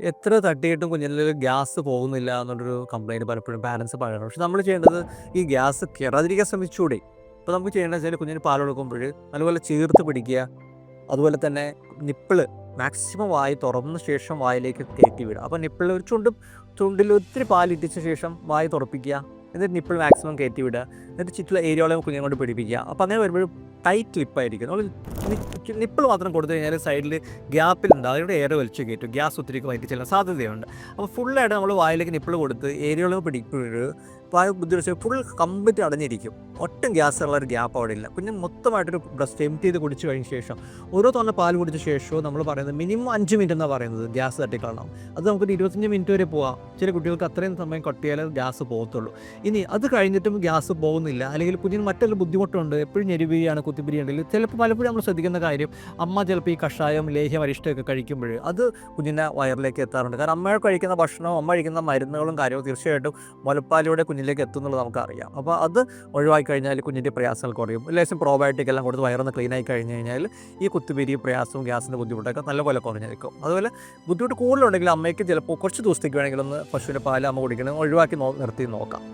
എത്ര തട്ടിയിട്ടും കുഞ്ഞിന് ഗ്യാസ് പോകുന്നില്ല എന്നുള്ളൊരു കംപ്ലയിന്റ് പലപ്പോഴും പാരൻസ് പറയുന്നത് പക്ഷെ നമ്മൾ ചെയ്യേണ്ടത് ഈ ഗ്യാസ് കയറാതിരിക്കാൻ ശ്രമിച്ചുകൂടെ ഇപ്പോൾ നമുക്ക് ചെയ്യേണ്ടത് വെച്ചാൽ കുഞ്ഞിന് പാൽ കൊടുക്കുമ്പോൾ നല്ലപോലെ ചേർത്ത് പിടിക്കുക. അതുപോലെ തന്നെ നിപ്പിൾ മാക്സിമം വായി തുറന്ന ശേഷം വായിലേക്ക് കയറ്റി വിടുക അപ്പോൾ നിപ്പിൾ ഒരു ചുണ്ടും ചുണ്ടിൽ ഒത്തിരി പാലിട്ടിച്ച ശേഷം വായി തുറപ്പിക്കുക. എന്നിട്ട് നിപ്പിൾ മാക്സിമം കയറ്റി വിടുക എന്നിട്ട് ചുറ്റുള്ള ഏരിയകളെ കുഞ്ഞിനെ കൊണ്ട് പിടിപ്പിക്കുക. അപ്പോൾ അങ്ങനെ വരുമ്പോഴും ടൈറ്റ് ലിപ്പായിരിക്കും നമ്മൾ നിപ്പിൾ മാത്രം കൊടുത്തു കഴിഞ്ഞാൽ സൈഡിൽ ഗ്യാപ്പിലുണ്ട് അതിലൂടെ ഏറെ വലിച്ചു കയറ്റും. ഗ്യാസ് ഒത്തിരി വയറ്റി ചെല്ലാൻ സാധ്യതയുണ്ട്. അപ്പോൾ ഫുള്ളായിട്ട് നമ്മൾ വായിലേക്ക് നിപ്പിൾ കൊടുത്ത് ഏരിയകളെ പിടിക്കുമ്പോൾ വായു ബുദ്ധിമുട്ട് ഫുൾ കംപ്ലീറ്റ് അടഞ്ഞിരിക്കും. ഒട്ടും ഗ്യാസ് ഉള്ള ഒരു ഗ്യാപ്പ് അവിടെ ഇല്ല. കുഞ്ഞ് മൊത്തമായിട്ടൊരു ബ്രസ്റ്റ് എംറ്റി ചെയ്ത് കുടിച്ചു കഴിഞ്ഞ ശേഷം ഓരോ തവണ പാൽ കുടിച്ച ശേഷവും നമ്മൾ പറയുന്നത് മിനിമം അഞ്ച് മിനിറ്റ് എന്നാണ് പറയുന്നത് ഗ്യാസ് തട്ടിക്കളണം അത് നമുക്കൊരു ഇരുപത്തഞ്ച് മിനിറ്റ് വരെ പോവാം. ചില കുട്ടികൾക്ക് അത്രയും സമയം കൊട്ടിയാലേ ഗ്യാസ് പോകത്തുള്ളൂ ഇനി അത് കഴിഞ്ഞിട്ടും ഗ്യാസ് പോകുന്നില്ല അല്ലെങ്കിൽ കുഞ്ഞിന് മറ്റൊരു ബുദ്ധിമുട്ടുണ്ട്. എപ്പോഴും ഞെരുവിയാണ് കുത്തിപ്പിരിയുണ്ടെങ്കിൽ ചിലപ്പോൾ പലപ്പോഴും നമ്മൾ ശ്രദ്ധിക്കുന്ന കാര്യം അമ്മ ചിലപ്പോൾ ഈ കഷായം ലേഹ്യം അരിഷ്ടമൊക്കെ കഴിക്കുമ്പോൾ അത് കുഞ്ഞിന്റെ വയറിലേക്ക് എത്താറുണ്ട്. കാരണം അമ്മ കഴിക്കുന്ന ഭക്ഷണവും അമ്മ കഴിക്കുന്ന മരുന്നുകളും കാര്യവും തീർച്ചയായിട്ടും മുലപ്പാലിലൂടെ കുഞ്ഞിലേക്ക് എത്തും എന്നുള്ളത് നമുക്കറിയാം. അപ്പോൾ അത് ഒഴിവാക്കി കഴിഞ്ഞാൽ കുഞ്ഞിന്റെ പ്രയാസങ്ങൾ കുറയും. ലേശം പ്രോബയോട്ടിക് എല്ലാം കൊടുത്ത് വയറൊന്ന് ക്ലീൻ ആയി കഴിഞ്ഞ് കഴിഞ്ഞാൽ ഈ കുത്തുപിരി പ്രയാസവും ഗ്യാസിന്റെ ബുദ്ധിമുട്ടൊക്കെ നല്ലപോലെ കുറഞ്ഞിരിക്കും. അതുപോലെ ബുദ്ധിമുട്ട് കൂടുതലുണ്ടെങ്കിൽ അമ്മയ്ക്ക് ചിലപ്പോൾ കുറച്ച് ദിവസത്തേക്ക് വേണമെങ്കിൽ ഒന്ന് പശുവിന്റെ പാൽ അമ്മ കുടിക്കണം. ഒഴിവാക്കി നിർത്തി നോക്കാം.